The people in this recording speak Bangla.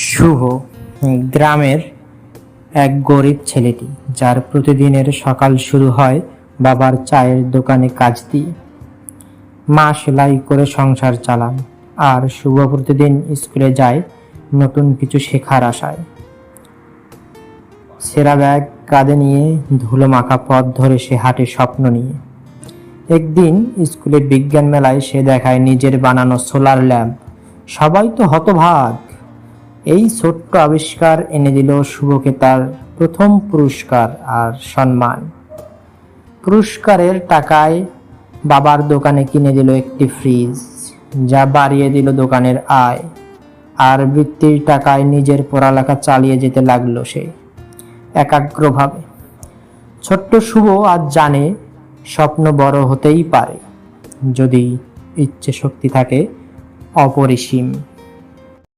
শুভ গ্রামের এক গরিব ছেলেটি, যার প্রতিদিনের সকাল শুরু হয় বাবার চায়ের দোকানে কাজ দিয়ে। মা সেলাই করে সংসার চালান, আর শুভ প্রতিদিন স্কুলে যায় নতুন কিছু শেখার আশায়। সেরা ব্যাগ কাঁধে নিয়ে ধুলো মাখা পথ ধরে সে হাঁটে স্বপ্ন নিয়ে। একদিন স্কুলে বিজ্ঞান মেলায় সে দেখায় নিজের বানানো সোলার ল্যাম্প। সবাই তো হতভাগ। এই ছোট্ট আবিষ্কার এনে দিল শুভকে তার প্রথম পুরস্কার আর সম্মান। পুরস্কারের টাকায় বাবার দোকানে কিনে দিল একটি ফ্রিজ, যা বাড়িয়ে দিল দোকানের আয়, আর বৃত্তির টাকায় নিজের পড়ালেখা চালিয়ে যেতে লাগল সে একাগ্রভাবে। ছোট্ট শুভ আজ জানে স্বপ্ন বড় হতেই পারে, যদি ইচ্ছে শক্তি থাকে অপরিসীম।